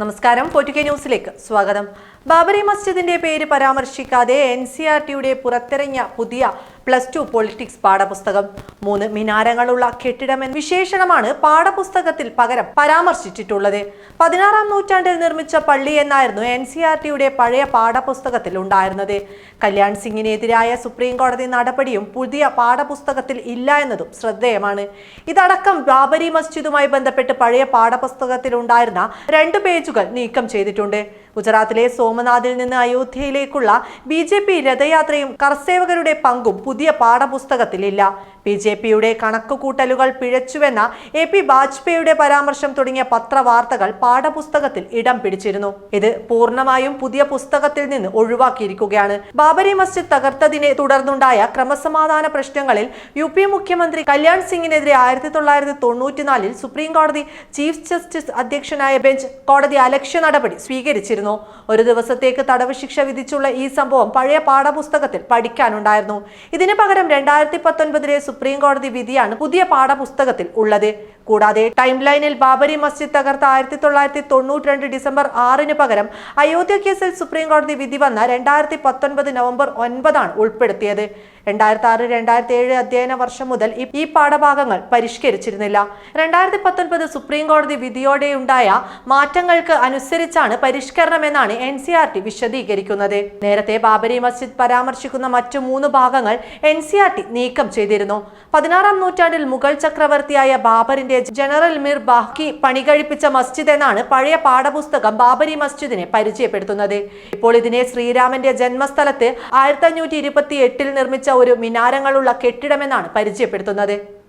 നമസ്കാരം. പൊറ്റുകെ ന്യൂസിലേക്ക് സ്വാഗതം. ബാബറി മസ്ജിദിന്റെ പേര് പരാമർശിക്കാതെ എൻ സി ആർ ടിയുടെ പുറത്തിറങ്ങിയ പുതിയ പ്ലസ് ടു പൊളിറ്റിക്സ് പാഠപുസ്തകം. മൂന്ന് മിനാരങ്ങളുള്ള കെട്ടിടം എന്ന വിശേഷണമാണ് പാഠപുസ്തകത്തിൽ പകരം പരാമർശിച്ചിട്ടുള്ളത്. പതിനാറാം നൂറ്റാണ്ടിൽ നിർമ്മിച്ച പള്ളി എന്നായിരുന്നു എൻ സി ആർ ടിയുടെ പഴയ പാഠപുസ്തകത്തിൽ ഉണ്ടായിരുന്നത്. കല്യാൺ സിംഗിനെതിരായ സുപ്രീം കോടതി നടപടിയും പുതിയ പാഠപുസ്തകത്തിൽ ഇല്ല എന്നതും ശ്രദ്ധേയമാണ്. ഇതടക്കം ബാബരി മസ്ജിദുമായി ബന്ധപ്പെട്ട് പഴയ പാഠപുസ്തകത്തിൽ ഉണ്ടായിരുന്ന രണ്ട് പേജുകൾ നീക്കം ചെയ്തിട്ടുണ്ട്. ഗുജറാത്തിലെ സോമനാഥിൽ നിന്ന് അയോധ്യയിലേക്കുള്ള ബി ജെ പി രഥയാത്രയും കർസേവകരുടെ പങ്കും പുതിയ പാഠപുസ്തകത്തിലില്ല. ബി ജെ പിയുടെ കണക്കുകൂട്ടലുകൾ പിഴച്ചുവെന്ന എ പി വാജ്പേയിയുടെ പരാമർശം തുടങ്ങിയ പത്രവാർത്തകൾ പാഠപുസ്തകത്തിൽ ഇടം പിടിച്ചിരുന്നു. ഇത് പൂർണമായും പുതിയ പുസ്തകത്തിൽ നിന്ന് ഒഴിവാക്കിയിരിക്കുകയാണ്. ബാബരി മസ്ജിദ് തകർത്തതിനെ തുടർന്നുണ്ടായ ക്രമസമാധാന പ്രശ്നങ്ങളിൽ യു പി മുഖ്യമന്ത്രി കല്യാൺ സിംഗിനെതിരെ ആയിരത്തി തൊള്ളായിരത്തി തൊണ്ണൂറ്റിനാലിൽ സുപ്രീം കോടതി ചീഫ് ജസ്റ്റിസ് അധ്യക്ഷനായ ബെഞ്ച് കോടതി അലക്ഷ്യ നടപടി സ്വീകരിച്ചിരുന്നു. ഒരു ദിവസത്തേക്ക് തടവ് ശിക്ഷ വിധിച്ചുള്ള ഈ സംഭവം പഴയ പാഠപുസ്തകത്തിൽ പഠിക്കാനുണ്ടായിരുന്നു. ഇതിനു പകരം രണ്ടായിരത്തി പത്തൊൻപതിലെ സുപ്രീം കോടതി വിധിയാണ് പുതിയ പാഠപുസ്തകത്തിൽ ഉള്ളത്. കൂടാതെ ടൈം ലൈനിൽ ബാബരി മസ്ജിദ് തകർത്ത ആയിരത്തി തൊള്ളായിരത്തി തൊണ്ണൂറ്റി രണ്ട് ഡിസംബർ ആറിന് പകരം അയോധ്യ കേസിൽ സുപ്രീം കോടതി വിധി വന്ന രണ്ടായിരത്തി പത്തൊൻപത് നവംബർ ഒൻപതാണ് ഉൾപ്പെടുത്തിയത്. രണ്ടായിരത്തി ആറ് രണ്ടായിരത്തി ഏഴ് അധ്യയന വർഷം മുതൽ ഈ- ഈ പാഠഭാഗങ്ങൾ പരിഷ്കരിച്ചിരുന്നില്ല. രണ്ടായിരത്തി പത്തൊൻപത് സുപ്രീം കോടതി വിധിയോടെയുണ്ടായ മാറ്റങ്ങൾക്ക് അനുസരിച്ചാണ് പരിഷ്കരണമെന്നാണ് എൻ സി ആർ ടി വിശദീകരിക്കുന്നത്. നേരത്തെ ബാബരി മസ്ജിദ് പരാമർശിക്കുന്ന മറ്റു മൂന്ന് ഭാഗങ്ങൾ എൻ സി ആർ ടി നീക്കം ചെയ്തിരുന്നു. പതിനാറാം നൂറ്റാണ്ടിൽ മുഗൾ ചക്രവർത്തിയായ ബാബറിന്റെ ജനറൽ മിർ ബാഹ്കി പണികഴിപ്പിച്ച മസ്ജിദ് എന്നാണ് പഴയ പാഠപുസ്തകം ബാബരി മസ്ജിദിനെ പരിചയപ്പെടുത്തുന്നത്. ഇപ്പോൾ ഇതിനെ ശ്രീരാമന്റെ ജന്മസ്ഥലത്ത് ആയിരത്തി അഞ്ഞൂറ്റി ഇരുപത്തി എട്ടിൽ നിർമ്മിച്ച ഒരു മിനാരങ്ങളുള്ള കെട്ടിടമെന്നാണ് പരിചയപ്പെടുത്തുന്നത്.